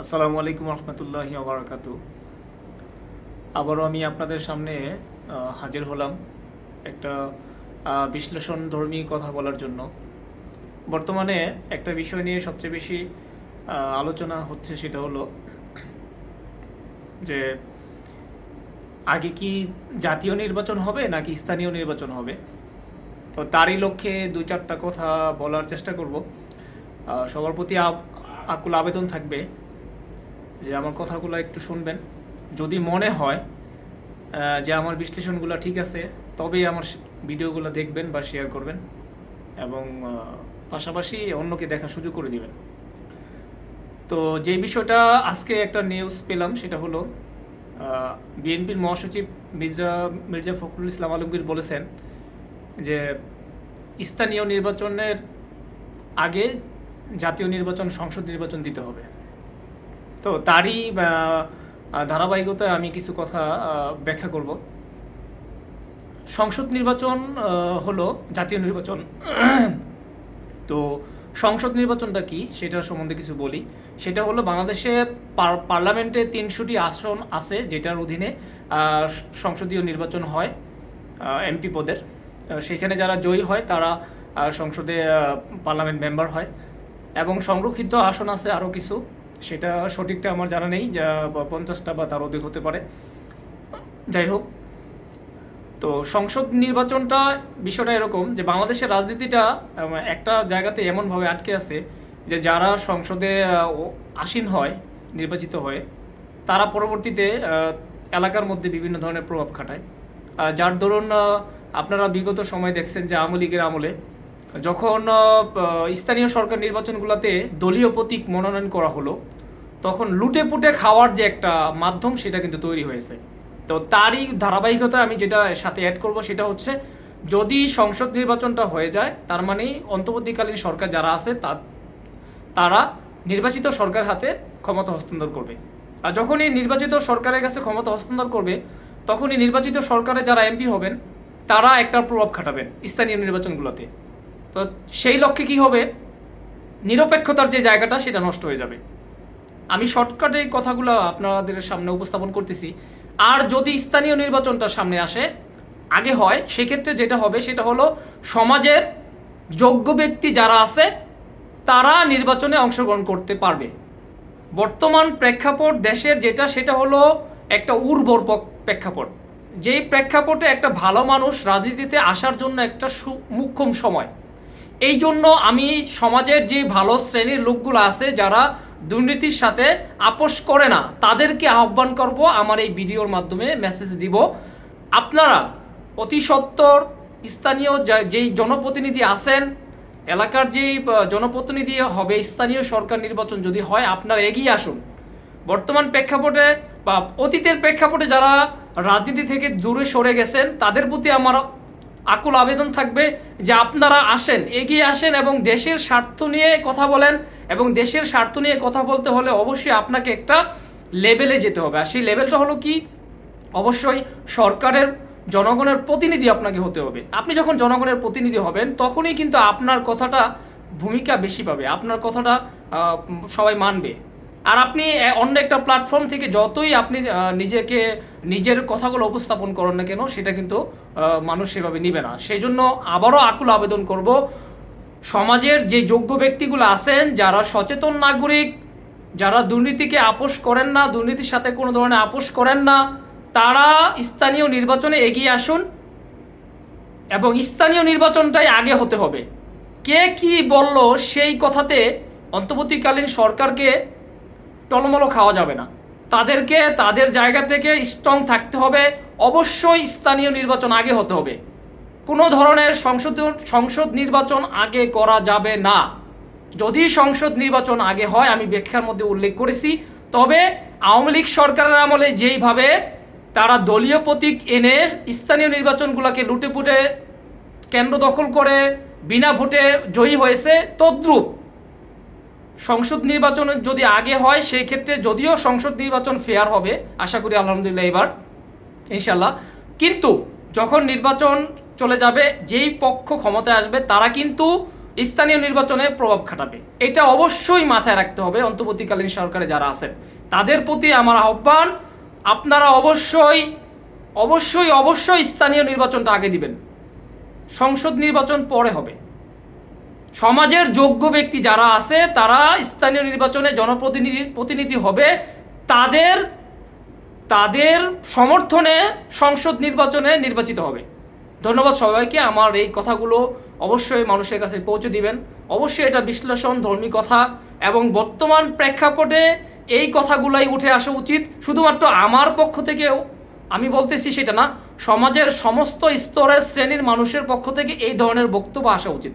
আসসালামু আলাইকুম রহমতুল্লাহি আবরাকাতু আবারও আমি আপনাদের সামনে হাজির হলাম একটা বিশ্লেষণ ধর্মী কথা বলার জন্য। বর্তমানে একটা বিষয় নিয়ে সবচেয়ে বেশি আলোচনা হচ্ছে সেটা হলো যে আগে কি জাতীয় নির্বাচন হবে নাকি স্থানীয় নির্বাচন হবে? তো তারই লক্ষ্যে দু চারটা কথা বলার চেষ্টা করব। সবার প্রতি আকুল আবেদন থাকবে। যে আমার কথাগুলো একটু শুনবেন। যদি মনে হয় যে আমার বিশ্লেষণগুলো ঠিক আছে, তবেই আমার ভিডিওগুলো দেখবেন বা শেয়ার করবেন এবং পাশাপাশি অন্যকে দেখার সুযোগ করে দিবেন। তো যে বিষয়টা আজকে একটা নিউজ পেলাম, সেটা হলো বিএনপির মহাসচিব মির্জা মির্জা ফখরুল ইসলাম আলমগীর বলেছেন যে স্থানীয় নির্বাচনের আগে জাতীয় নির্বাচন, সংসদ নির্বাচন দিতে হবে। তো তারই ধারাবাহিকতায় আমি কিছু কথা ব্যাখ্যা করব। সংসদ নির্বাচন হলো জাতীয় নির্বাচন। তো সংসদ নির্বাচনটা কি সেটার সম্বন্ধে কিছু বলি। সেটা হলো বাংলাদেশে পার্লামেন্টে তিনশোটি আসন আছে যেটার অধীনে সংসদীয় নির্বাচন হয় এমপি পদের। সেখানে যারা জয়ী হয় তারা সংসদে পার্লামেন্ট মেম্বার হয়। এবং সংরক্ষিত আসন আছে আরও কিছু। সেটা সঠিকটা আমার জানা নেই, যা পঞ্চাশটা বা তার অধিক হতে পারে। যাই হোক, তো সংসদ নির্বাচনটা বিষয়টা এরকম যে বাংলাদেশের রাজনীতিটা একটা জায়গাতে এমনভাবে আটকে আছে যে যারা সংসদে আসীন হয়, নির্বাচিত হয়, তারা পরবর্তীতে এলাকার মধ্যে বিভিন্ন ধরনের প্রভাব খাটায়। যার দরুন আপনারা বিগত সময় দেখছেন যে আওয়ামী লীগের আমলে যখন স্থানীয় সরকার নির্বাচনগুলোতে দলীয় প্রতীক মনোনয়ন করা হলো, তখন লুটে পুটে খাওয়ার যে একটা মাধ্যম, সেটা কিন্তু তৈরি হয়েছে। তো তারই ধারাবাহিকতা আমি যেটা সাথে অ্যাড করব, সেটা হচ্ছে যদি সংসদ নির্বাচনটা হয়ে যায়, তার মানে অন্তর্বর্তীকালীন সরকার যারা আছে, তা, তারা নির্বাচিত সরকার হাতে ক্ষমতা হস্তান্তর করবে। আর যখনই নির্বাচিত সরকারের কাছে ক্ষমতা হস্তান্তর করবে, তখনই নির্বাচিত সরকারে যারা এমপি হবেন, তারা একটা প্রভাব খাটাবেন স্থানীয় নির্বাচনগুলোতে। তো সেই লক্ষ্যে কি হবে? নিরপেক্ষতার যে জায়গাটা, সেটা নষ্ট হয়ে যাবে। আমি শর্টকাটে কথাগুলো আপনাদের সামনে উপস্থাপন করতেছি। আর যদি স্থানীয় নির্বাচনটা সামনে আসে, আগে হয়, সেক্ষেত্রে যেটা হবে, সেটা হলো সমাজের যোগ্য ব্যক্তি যারা আছে, তারা নির্বাচনে অংশগ্রহণ করতে পারবে। বর্তমান প্রেক্ষাপট দেশের যেটা, সেটা হলো একটা উর্বর প্রেক্ষাপট। যেই প্রেক্ষাপটে একটা ভালো মানুষ রাজনীতিতে আসার জন্য একটা মুখ্যম সময়। এই জন্য আমি সমাজের যে ভালো শ্রেণির লোকগুলো আছে, যারা দুর্নীতির সাথে আপোষ করে না, তাদেরকে আহ্বান করব, আমার এই ভিডিওর মাধ্যমে মেসেজ দিব। আপনারা অতি সত্বর স্থানীয় যেই জনপ্রতিনিধি আছেন, এলাকার যেই জনপ্রতিনিধি হবে, স্থানীয় সরকার নির্বাচন যদি হয়, আপনারা এগিয়ে আসুন। বর্তমান প্রেক্ষাপটে বা অতীতের প্রেক্ষাপটে যারা রাজনীতি থেকে দূরে সরে গেছেন, তাদের প্রতি আমার আকুল আবেদন থাকবে যে আপনারা আসেন, এগিয়ে আসেন এবং দেশের স্বার্থ নিয়ে কথা বলেন এবং দেশের স্বার্থ নিয়ে কথা বলতে হলে অবশ্যই আপনাকে একটা লেভেলে যেতে হবে। আর সেই লেভেলটা হলো কি? অবশ্যই সরকারের, জনগণের প্রতিনিধি আপনাকে হতে হবে। আপনি যখন জনগণের প্রতিনিধি হবেন, তখনই কিন্তু আপনার কথাটা ভূমিকা বেশি পাবে। আপনার কথাটা সবাই মানবে। আর আপনি অন্য একটা প্ল্যাটফর্ম থেকে যতই আপনি নিজেকে, নিজের কথাগুলো উপস্থাপন করেন না কেন, সেটা কিন্তু মানুষ সেভাবে নিবে না। সেই জন্য আবারও আকুল আবেদন করব, সমাজের যে যোগ্য ব্যক্তিগুলো আছেন, যারা সচেতন নাগরিক, যারা দুর্নীতিকে আপোষ করেন না, দুর্নীতির সাথে কোনো ধরনের আপোষ করেন না, তারা স্থানীয় নির্বাচনে এগিয়ে আসুন এবং স্থানীয় নির্বাচনটাই আগে হতে হবে। কে কি বলল সেই কথাতে অন্তর্বর্তীকালীন সরকারকে টলমলো খাওয়া যাবে না। তাদেরকে, তাদের জায়গা থেকে স্ট্রং থাকতে হবে। অবশ্যই স্থানীয় নির্বাচন আগে হতে হবে। কোনো ধরনের সংসদ সংসদ নির্বাচন আগে করা যাবে না। যদি সংসদ নির্বাচন আগে হয়, আমি ব্যাখ্যার মধ্যে উল্লেখ করেছি, তবে আওয়ামী লীগ সরকারের আমলে যেইভাবে তারা দলীয় প্রতীক এনে স্থানীয় নির্বাচনগুলোকে লুটেপুটে কেন্দ্র দখল করে, বিনা ভোটে জয়ী হয়েছে, তদ্রূপ সংসদ নির্বাচন যদি আগে হয় সেই ক্ষেত্রে যদিও সংসদ নির্বাচন ফেয়ার হবে, আশা করি আলহামদুলিল্লাহ এবার ইনশাল্লাহ কিন্তু যখন নির্বাচন চলে যাবে, যেই পক্ষ ক্ষমতায় আসবে, তারা কিন্তু স্থানীয় নির্বাচনে প্রভাব খাটাবে। এটা অবশ্যই মাথায় রাখতে হবে অন্তর্বর্তীকালীন সরকারে যারা আছেন। তাদের প্রতি আমার আহ্বান, আপনারা অবশ্যই অবশ্যই অবশ্যই স্থানীয় নির্বাচনটা আগে দিবেন। সংসদ নির্বাচন পরে হবে। সমাজের যোগ্য ব্যক্তি যারা আছে, তারা স্থানীয় নির্বাচনে জনপ্রতিনিধি, প্রতিনিধি হবে। তাদের তাদের সমর্থনে সংসদ নির্বাচনে নির্বাচিত হবে। ধন্যবাদ সবাইকে। আমার এই কথাগুলো অবশ্যই মানুষের কাছে পৌঁছে দিবেন। অবশ্যই এটা বিশ্লেষণ, ধর্মী কথা এবং বর্তমান প্রেক্ষাপটে এই কথাগুলাই উঠে আসা উচিত। শুধুমাত্র আমার পক্ষ থেকেও আমি বলতেছি সেটা না, সমাজের সমস্ত স্তরের শ্রেণির মানুষের পক্ষ থেকে এই ধরনের বক্তব্য আসা উচিত।